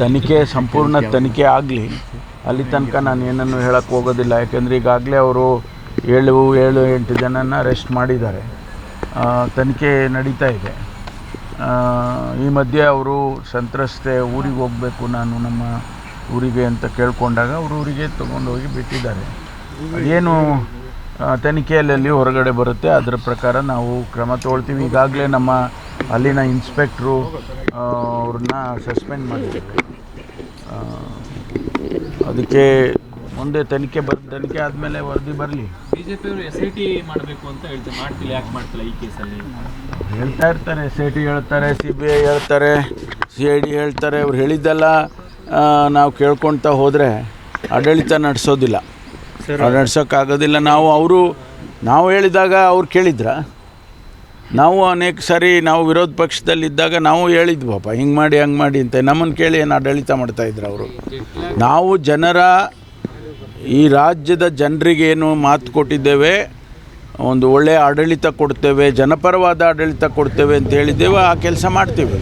ತನಿಖೆ, ಸಂಪೂರ್ಣ ತನಿಖೆ ಆಗಲಿ. ಅಲ್ಲಿ ತನಕ ನಾನು ಏನನ್ನು ಹೇಳಕ್ಕೆ ಹೋಗೋದಿಲ್ಲ. ಯಾಕೆಂದರೆ ಈಗಾಗಲೇ ಅವರು ಏಳು ಏಳು, ಎಂಟು ಜನನ ಅರೆಸ್ಟ್ ಮಾಡಿದ್ದಾರೆ. ತನಿಖೆ ನಡೀತಾ ಇದೆ. ಈ ಮಧ್ಯೆ ಅವರು ಸಂತ್ರಸ್ತೆ ಊರಿಗೆ ಹೋಗಬೇಕು, ನಾನು ನಮ್ಮ ಊರಿಗೆ ಅಂತ ಕೇಳಿಕೊಂಡಾಗ ಅವರು ಊರಿಗೆ ತೊಗೊಂಡೋಗಿ ಬಿಟ್ಟಿದ್ದಾರೆ. ಏನು ತನಿಖೆಯಲ್ಲಿ ಹೊರಗಡೆ ಬರುತ್ತೆ. ಅದರ ಪ್ರಕಾರ ನಾವು ಕ್ರಮ ತಗೊಳ್ತೀವಿ. ಈಗಾಗಲೇ ನಮ್ಮ ಅಲ್ಲಿನ ಇನ್ಸ್ಪೆಕ್ಟ್ರು ಅವ್ರನ್ನ ಸಸ್ಪೆಂಡ್ ಮಾಡಿದ್ದಾರೆ ಅದಕ್ಕೆ ಮುಂದೆ ತನಿಖೆ ಬರ್ ತನಿಖೆ ಆದಮೇಲೆ ವರದಿ ಬರಲಿ. ಬಿಜೆಪಿ ಅವರು ಎಸ್ ಐ ಟಿ ಮಾಡಬೇಕು ಅಂತ ಹೇಳ್ತಾರೆ. ಮಾಡ್ತಿಲ್ಲ ಯಾಕೆ ಮಾಡ್ತಿಲ್ಲ ಈ ಕೇಸಲ್ಲಿ? ಹೇಳ್ತಾ ಇರ್ತಾರೆ. ಎಸ್ ಐ ಟಿ ಹೇಳ್ತಾರೆ ಸಿ ಬಿ ಐ ಹೇಳ್ತಾರೆ ಸಿ ಐ ಡಿ ಹೇಳ್ತಾರೆ. ಅವ್ರು ಹೇಳಿದ್ದೆಲ್ಲ ನಾವು ಕೇಳ್ಕೊಳ್ತಾ ಹೋದರೆ ಆಡಳಿತ ನಡೆಸೋದಿಲ್ಲ. ನಡೆಸೋಕ್ಕಾಗೋದಿಲ್ಲ. ನಾವು ಅವರು ನಾವು ಹೇಳಿದಾಗ ಅವ್ರು ಕೇಳಿದ್ರ? ನಾವು ಅನೇಕ ಸಾರಿ ನಾವು ವಿರೋಧ ಪಕ್ಷದಲ್ಲಿದ್ದಾಗ ನಾವು ಹೇಳಿದ್ವಪ್ಪ ಹಿಂಗೆ ಮಾಡಿ, ಹಂಗೆ ಮಾಡಿ ಅಂತ. ನಮ್ಮನ್ನು ಕೇಳಿ ಏನು ಆಡಳಿತ ಮಾಡ್ತಾಯಿದ್ರು ಅವರು. ನಾವು ಜನರ, ಈ ರಾಜ್ಯದ ಜನರಿಗೆ ಏನು ಮಾತು ಕೊಟ್ಟಿದ್ದೇವೆ, ಒಂದು ಒಳ್ಳೆಯ ಆಡಳಿತ ಕೊಡ್ತೇವೆ, ಜನಪರವಾದ ಆಡಳಿತ ಕೊಡ್ತೇವೆ ಅಂತ ಹೇಳಿದ್ದೇವೆ, ಆ ಕೆಲಸ ಮಾಡ್ತೀವಿ.